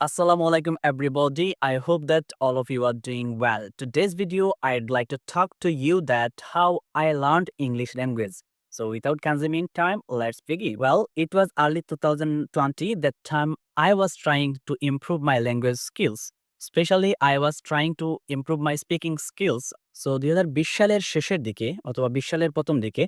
Assalamu alaikum everybody. I hope that all of you are doing well. Today's video I'd like to talk to you that how I learned English language. So without consuming time, let's begin. Well, it was early 2020 that time I was trying to improve my language skills. Especially I was trying to improve my speaking skills. So দুই হাজার বিশ সালের শেষের দিকে অথবা বিশ সালের প্রথম দিকে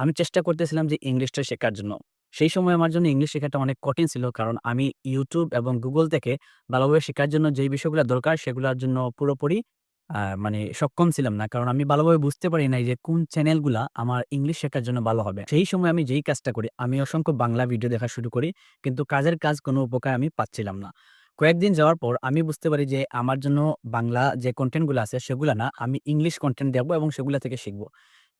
আমি চেষ্টা করতেছিলাম যে ইংলিশটা শেখার জন্য। সেই সময় আমার জন্য ইংলিশ শেখাটা অনেক কঠিন ছিল। কারণ আমি ইউটিউব এবং গুগল থেকে ভালোভাবে শেখার জন্য যেই বিষয়গুলা দরকার সেগুলার জন্য পুরোপুরি মানে সক্ষম ছিলাম না। কারণ আমি ভালোভাবে বুঝতে পারি নাই যে কোন চ্যানেলগুলা আমার ইংলিশ শেখার জন্য ভালো হবে। সেই সময় আমি যেই কাজটা করি, আমি অসংখ্য বাংলা ভিডিও দেখা শুরু করি। কিন্তু কাজের কাজ কোনো উপকার আমি পাচ্ছিলাম না। কয়েকদিন যাওয়ার পর আমি বুঝতে পারি যে আমার জন্য বাংলা যে কনটেন্টগুলা আছে সেগুলা না, আমি ইংলিশ কন্টেন্ট দেখব এবং সেগুলো থেকে শিখব।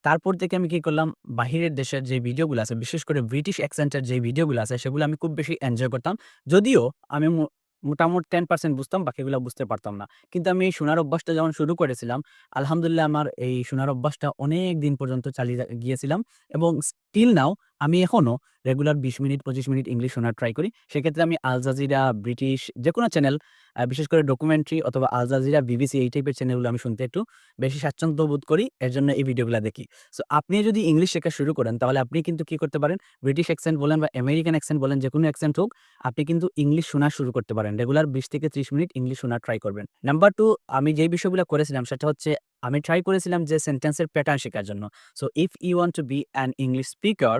তারপর থেকে আমি কি করলাম, বাহিরের দেশের যে ভিডিওগুলো আছে, বিশেষ করে ব্রিটিশ অ্যাকসেন্টের যে ভিডিওগুলো আছে, সেগুলো আমি খুব বেশি এনজয় করতাম। যদিও আমি মোটামুটি 10% বুঝতাম, বাকিগুলো বুঝতে পারতাম না। কিন্তু আমি শোনার অভ্যাসটা যখন শুরু করেছিলাম, আলহামদুলিল্লাহ আমার এই শোনার অভ্যাসটা অনেক দিন পর্যন্ত চালিয়ে গিয়েছিলাম এবং স্টিল নাও আমি এখনও রেগুলার ২০ মিনিট ২৫ মিনিট ইংলিশ শোনার ট্রাই করি। সেক্ষেত্রে আমি আল জাজিরা, ব্রিটিশ যেকোনো চ্যানেল বিশেষ করে ডকুমেন্টারি অথবা আল জাজিরা, বিবিসি এই টাইপের চ্যানেলগুলো আমি শুনতে একটু বেশি স্বাচ্ছন্দ্য বোধ করি। এর জন্য এই ভিডিওগুলা দেখি। সো আপনি যদি ইংলিশ শেখা শুরু করেন তাহলে আপনি কিন্তু কি করতে পারেন, ব্রিটিশ অ্যাকসেন্ট বলেন বা আমেরিকান অ্যাকসেন্ট বলেন, যেকোনো অ্যাকসেন্ট হোক, আপনি কিন্তু ইংলিশ শোনা শুরু করতে পারেন। রেগুলার ২০ থেকে ৩০ মিনিট ইংলিশ শোনার ট্রাই করবেন। নাম্বার টু আমি যেই বিষয়গুলো করেছিলাম সেটা হচ্ছে আমি ট্রাই করেছিলাম যে সেন্টেন্সের প্যাটার্ন শেখার জন্য। So if you want to be an English speaker,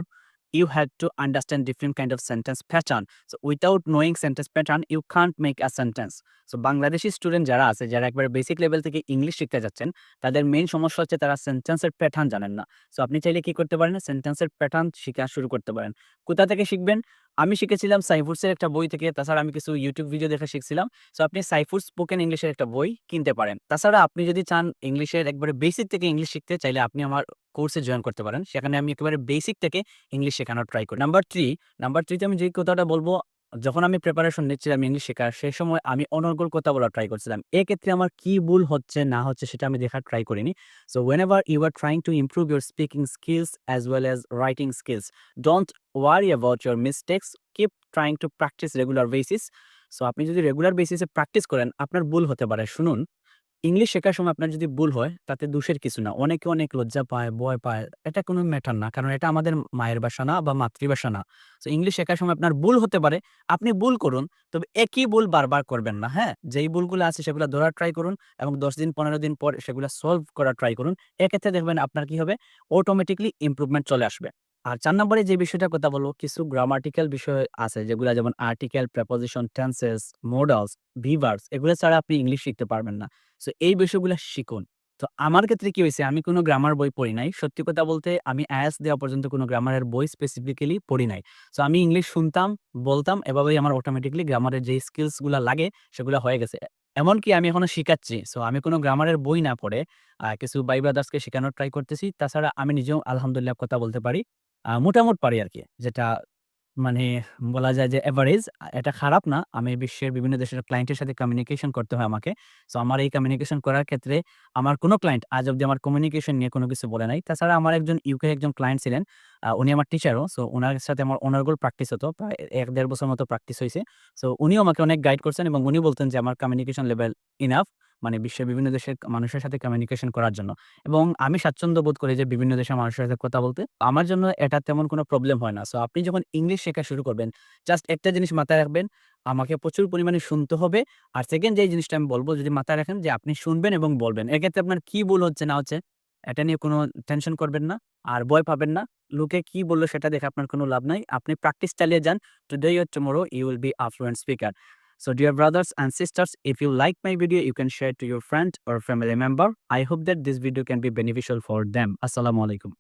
you had to understand different kind of sentence pattern. So without knowing sentence pattern, you can't make a sentence. So Bangladeshi student যারা আছে, যারা একবারে basic level থেকে English শিখতে যাচ্ছেন, তাদের main সমস্যা হচ্ছে তারা সেন্টেন্সের প্যাটার্ন জানেন না। সো আপনি চাইলে কি করতে পারেন, সেন্টেন্সের প্যাটার্ন শিখা শুরু করতে পারেন। কোথা থেকে শিখবেন? আমি শিখেছিলাম সাইফুডসের একটা বই থেকে, তাছাড়া আমি কিছু ইউটিউব ভিডিও দেখে শিখছিলাম। সো আপনি সাইফুড স্পোকেন ইংলিশের একটা বই কিনতে পারেন। তাছাড়া আপনি যদি চান ইংলিশের একবারে বেসিক থেকে ইংলিশ শিখতে, চাইলে আপনি আমার কোর্সে জয়েন করতে পারেন। সেখানে আমি একেবারে বেসিক থেকে ইংলিশ শেখানোর ট্রাই করি। নাম্বার থ্রি নাম্বার থ্রিতে আমি যে কথাটা বলব, যখন আমি প্রিপারেশন নিচ্ছিলাম ইংলিশ শেখার, সেই সময় আমি অনর্গল কথা বলার ট্রাই করছিলাম। এক্ষেত্রে আমার কি ভুল হচ্ছে, না হচ্ছে সেটা আমি দেখার ট্রাই করিনি। So whenever you are trying to improve your speaking skills as well as writing skills don't worry about your mistakes keep trying to practise regular basis so আপনি যদি রেগুলার বেসিসে প্র্যাকটিস করেন, আপনার ভুল হতে পারে। শুনুন। ইংলিশ শেখার সময় আপনার যদি ভুল হয়, তাতে দোষের কিছু না। অনেকে অনেক লজ্জা পায়, ভয় পায়। এটা কোনো ম্যাটার না। কারণ এটা আমাদের মায়ের ভাষা না বা মাতৃভাষা না। সো ইংলিশ শেখার সময় আপনার ভুল হতে পারে। আপনি ভুল করুন। তবে একই ভুল বারবার করবেন না, হ্যাঁ? যেই ভুলগুলো আছে সেগুলো ধরার ট্রাই করুন এবং ১০ দিন ১৫ দিন পর সেগুলা সলভ করার ট্রাই করুন। এক্ষেত্রে দেখবেন আপনার কি হবে, অটোমেটিক্যালি ইমপ্রুভমেন্ট চলে আসবে। আর চার নম্বরে যে বিষয়টা কথা বলব কিছু গ্রামাটিক্যাল বিষয় আছে যেগুলা যেমন article, preposition, tenses, modals, verbs এগুলো ছাড়া আপনি ইংলিশ শিখতে পারবেন না। সো এই বিষয়গুলা শিখুন। তো আমার ক্ষেত্রে কি হয়েছে আমি কোনো গ্রামার বই পড়ি নাই। সত্যি কথা বলতে আমি IELTS দেওয়া পর্যন্ত কোনো গ্রামারের বই স্পেসিফিক্যালি পড়ি নাই। সো আমি ইংলিশ শুনতাম, বলতাম, এভাবেই আমার অটোমেটিক্যালি গ্রামারের যে স্কিলসগুলা লাগে সেগুলা হয়ে গেছে। এমনকি আমি এখনও শিখাচ্ছি। সো আমি কোনো গ্রামারের বই না পড়ে কিছু ভাই ব্রাদার্সকে শেখানোর ট্রাই করতেছি। তাছাড়া আমি নিজেও আলহামদুলিল্লাহ কথা বলতে পারি। মোটামুট পারি আরকি। যেটা মানে বলা যায় যে এভারেজ। এটা খারাপ না। আমি বিশ্বের বিভিন্ন দেশের ক্লায়েন্টের সাথে কমিউনিকেশন করতে হয় আমাকে। সো আমার এই কমিউনিকেশন করার ক্ষেত্রে আমার কোনো ক্লায়েন্ট আজ অব্দি আমার কমিউনিকেশন নিয়ে কোনো কিছু বলে নাই। তাছাড়া আমার একজন ইউকে একজন ক্লায়েন্ট ছিলেন। উনি আমার টিচারও। সো উনার সাথে আমার অনর্গল প্র্যাকটিস হতো। প্রায় ১-১.৫ বছর মতো প্র্যাকটিস হইছে। সো উনিও আমাকে অনেক গাইড করছেন এবং উনি বলতেন যে আমার কমিউনিকেশন লেভেল ইনাফ মানে বিশ্বের বিভিন্ন দেশের মানুষের সাথে কমিউনিকেশন করার জন্য। এবং আমি স্বাচ্ছন্দ্য বোধ করি যে বিভিন্ন দেশের মানুষের সাথে কথা বলতে। আমার জন্য এটা তেমন কোনো প্রবলেম হয় না। সো আপনি যখন ইংলিশ শেখা শুরু করবেন, জাস্ট একটা জিনিস মাথায় রাখবেন, আমাকে প্রচুর পরিমাণে শুনতে হবে। আর সেকেন্ড যেই জিনিসটা আমি বলব যদি মাথায় রাখেন যে আপনি শুনবেন এবং বলবেন। এক্ষেত্রে আপনার কি ভুল হচ্ছে না হচ্ছে, এটা নিয়ে কোনো টেনশন করবেন না। আর ভয় পাবেন না। লোকে কি বলল সেটা দেখে আপনার কোনো লাভ নাই। আপনি প্র্যাকটিস চালিয়ে যান। Today or tomorrow you will be fluent speaker. So dear brothers and sisters, if you like my video, you can share it to your friend or family member. I hope that this video can be beneficial for them. Assalamu alaikum.